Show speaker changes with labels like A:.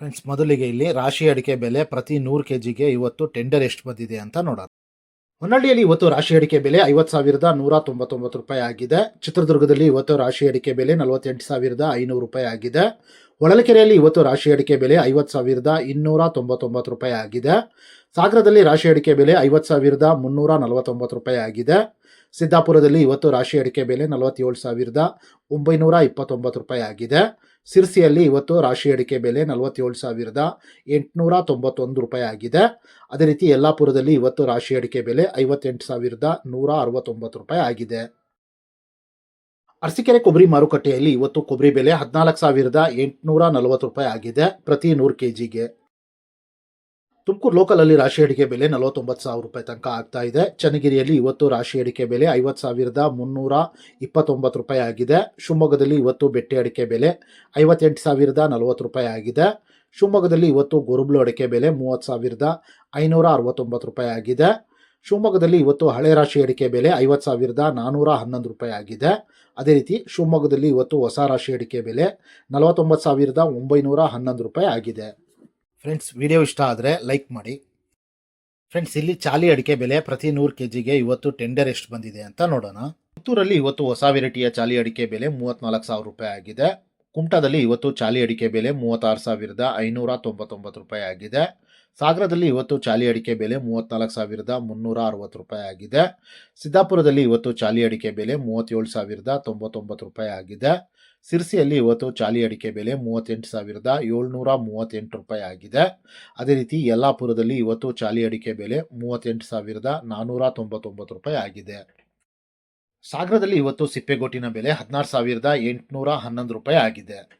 A: Friends ಮೊದಲಿಗೆ ಇಲ್ಲಿ ರಾಶಿ ಅಡಿಕೆ ಬೆಲೆ ಪ್ರತಿ ನೂರು ಕೆ ಜಿಗೆ ಇವತ್ತು ಟೆಂಡರ್ ಎಷ್ಟು ಬಂದಿದೆ ಅಂತ ನೋಡೋಣ. ಹೊನ್ನಳ್ಳಿಯಲ್ಲಿ ಇವತ್ತು ರಾಶಿ ಅಡಿಕೆ ಬೆಲೆ ಐವತ್ತು ಸಾವಿರದ ನೂರ ತೊಂಬತ್ತೊಂಬತ್ತು ರೂಪಾಯಿ ಆಗಿದೆ. ಚಿತ್ರದುರ್ಗದಲ್ಲಿ ಇವತ್ತು ರಾಶಿ ಅಡಿಕೆ ಬೆಲೆ ನಲವತ್ತೆಂಟು ಸಾವಿರದ ಐನೂರು ರೂಪಾಯಿ ಆಗಿದೆ. ಹೊಳಲ್ಕೆರೆಯಲ್ಲಿ ಇವತ್ತು ರಾಶಿ ಅಡಿಕೆ ಬೆಲೆ ಐವತ್ತು ಸಾವಿರದ ಇನ್ನೂರ ತೊಂಬತ್ತೊಂಬತ್ತು ರೂಪಾಯಿ ಆಗಿದೆ. ಸಾಗರದಲ್ಲಿ ರಾಶಿ ಅಡಿಕೆ ಬೆಲೆ ಐವತ್ತು ಸಾವಿರದ ಮುನ್ನೂರ ನಲವತ್ತೊಂಬತ್ತು ರೂಪಾಯಿ ಆಗಿದೆ. ಸಿದ್ದಾಪುರದಲ್ಲಿ ಇವತ್ತು ರಾಶಿ ಅಡಿಕೆ ಬೆಲೆ ನಲವತ್ತೇಳು ಸಾವಿರದ ಒಂಬೈನೂರ ಇಪ್ಪತ್ತೊಂಬತ್ತು ರೂಪಾಯಿ ಆಗಿದೆ. ಸಿರ್ಸಿಯಲ್ಲಿ ಇವತ್ತು ರಾಶಿ ಅಡಿಕೆ ಬೆಲೆ ನಲವತ್ತೇಳು ಸಾವಿರದ ಎಂಟುನೂರ ತೊಂಬತ್ತೊಂದು ರೂಪಾಯಿ ಆಗಿದೆ. ಅದೇ ರೀತಿ ಯಲ್ಲಾಪುರದಲ್ಲಿ ಇವತ್ತು ರಾಶಿ ಅಡಿಕೆ ಬೆಲೆ ಐವತ್ತೆಂಟು ಸಾವಿರದ ನೂರ ಅರವತ್ತೊಂಬತ್ತು ರೂಪಾಯಿ ಆಗಿದೆ. ಅರಸಿಕೆರೆ ಕೊಬ್ಬರಿ ಮಾರುಕಟ್ಟೆಯಲ್ಲಿ ಇವತ್ತು ಕೊಬ್ಬರಿ ಬೆಲೆ ಹದಿನಾಲ್ಕು ಸಾವಿರದ ಎಂಟುನೂರ ನಲವತ್ತು ರೂಪಾಯಿ ಆಗಿದೆ ಪ್ರತಿ ನೂರು ಕೆ ಜಿಗೆ ತುಮಕೂರು ಲೋಕಲಲ್ಲಿ ರಾಶಿ ಅಡಿಕೆ ಬೆಲೆ ನಲವತ್ತೊಂಬತ್ತು ಸಾವಿರ ರೂಪಾಯಿ ತನಕ ಆಗ್ತಾ ಇದೆ. ಚನ್ನಗಿರಿಯಲ್ಲಿ ಇವತ್ತು ರಾಶಿ ಅಡಿಕೆ ಬೆಲೆ ಐವತ್ತು ಸಾವಿರದ ಮುನ್ನೂರ ಇಪ್ಪತ್ತೊಂಬತ್ತು ರೂಪಾಯಿ ಆಗಿದೆ. ಶಿವಮೊಗ್ಗದಲ್ಲಿ ಇವತ್ತು ಬೆಟ್ಟೆ ಅಡಿಕೆ ಬೆಲೆ ಐವತ್ತೆಂಟು ಸಾವಿರದ ನಲವತ್ತು ರೂಪಾಯಿ ಆಗಿದೆ. ಶಿವಮೊಗ್ಗದಲ್ಲಿ ಇವತ್ತು ಗೊರುಬ್ಲು ಅಡಿಕೆ ಬೆಲೆ ಮೂವತ್ತು ಸಾವಿರದ ಐನೂರ ಅರವತ್ತೊಂಬತ್ತು ರೂಪಾಯಿ ಆಗಿದೆ. ಶಿವಮೊಗ್ಗದಲ್ಲಿ ಇವತ್ತು ಹಳೆ ರಾಶಿ ಅಡಿಕೆ ಬೆಲೆ ಐವತ್ತು ಸಾವಿರದ ನಾನ್ನೂರ ಹನ್ನೊಂದು ರೂಪಾಯಿ ಆಗಿದೆ. ಅದೇ ರೀತಿ ಶಿವಮೊಗ್ಗದಲ್ಲಿ ಇವತ್ತು ಹೊಸ ರಾಶಿ ಅಡಿಕೆ ಬೆಲೆ ನಲವತ್ತೊಂಬತ್ತು ಸಾವಿರದ ಒಂಬೈನೂರ ಹನ್ನೊಂದು ರೂಪಾಯಿ ಆಗಿದೆ. ಫ್ರೆಂಡ್ಸ್ ವಿಡಿಯೋ ಇಷ್ಟ ಆದರೆ ಲೈಕ್ ಮಾಡಿ. ಫ್ರೆಂಡ್ಸ್ ಇಲ್ಲಿ ಚಾಲಿ ಅಡಿಕೆ ಬೆಲೆ ಪ್ರತಿ ನೂರು ಕೆ ಜಿಗೆ ಇವತ್ತು ಟೆಂಡರ್ ಎಷ್ಟು ಬಂದಿದೆ ಅಂತ ನೋಡೋಣ. ಪುತ್ತೂರಲ್ಲಿ ಇವತ್ತು ಹೊಸ ವೆರೈಟಿಯ ಚಾಲಿ ಅಡಿಕೆ ಬೆಲೆ ಮೂವತ್ತ್ನಾಲ್ಕು ಸಾವಿರ ರೂಪಾಯಿ ಆಗಿದೆ. ಕುಮಟಾದಲ್ಲಿ ಇವತ್ತು ಚಾಲಿ ಅಡಿಕೆ ಬೆಲೆ ಮೂವತ್ತಾರು ಸಾವಿರದ ಐನೂರ ತೊಂಬತ್ತೊಂಬತ್ತು ರೂಪಾಯಿ ಆಗಿದೆ. ಸಾಗರದಲ್ಲಿ ಇವತ್ತು ಚಾಲಿ ಅಡಿಕೆ ಬೆಲೆ ಮೂವತ್ತ್ನಾಲ್ಕು ಸಾವಿರದ ಮುನ್ನೂರ ಅರವತ್ತು ರೂಪಾಯಿ ಆಗಿದೆ. ಸಿದ್ದಾಪುರದಲ್ಲಿ ಇವತ್ತು ಚಾಲಿ ಅಡಿಕೆ ಬೆಲೆ ಮೂವತ್ತೇಳು ಸಾವಿರದ ತೊಂಬತ್ತೊಂಬತ್ತು ರೂಪಾಯಿ ಆಗಿದೆ. ಸಿರ್ಸಿಯಲ್ಲಿ ಇವತ್ತು ಚಾಲಿ ಅಡಿಕೆ ಬೆಲೆ ಮೂವತ್ತೆಂಟು ಸಾವಿರದ ಏಳ್ನೂರ ಮೂವತ್ತೆಂಟು ರೂಪಾಯಿ ಆಗಿದೆ. ಅದೇ ರೀತಿ ಯಲ್ಲಾಪುರದಲ್ಲಿ ಇವತ್ತು ಚಾಲಿ ಅಡಿಕೆ ಬೆಲೆ ಮೂವತ್ತೆಂಟು ಸಾವಿರದ ನಾನ್ನೂರ ತೊಂಬತ್ತೊಂಬತ್ತು ರೂಪಾಯಿ ಆಗಿದೆ. ಸಾಗರದಲ್ಲಿ ಇವತ್ತು ಸಿಪ್ಪೆಗೋಟಿನ ಬೆಲೆ ಹದಿನಾರು ಸಾವಿರದ ಎಂಟುನೂರ ಹನ್ನೊಂದು ರೂಪಾಯಿ ಆಗಿದೆ.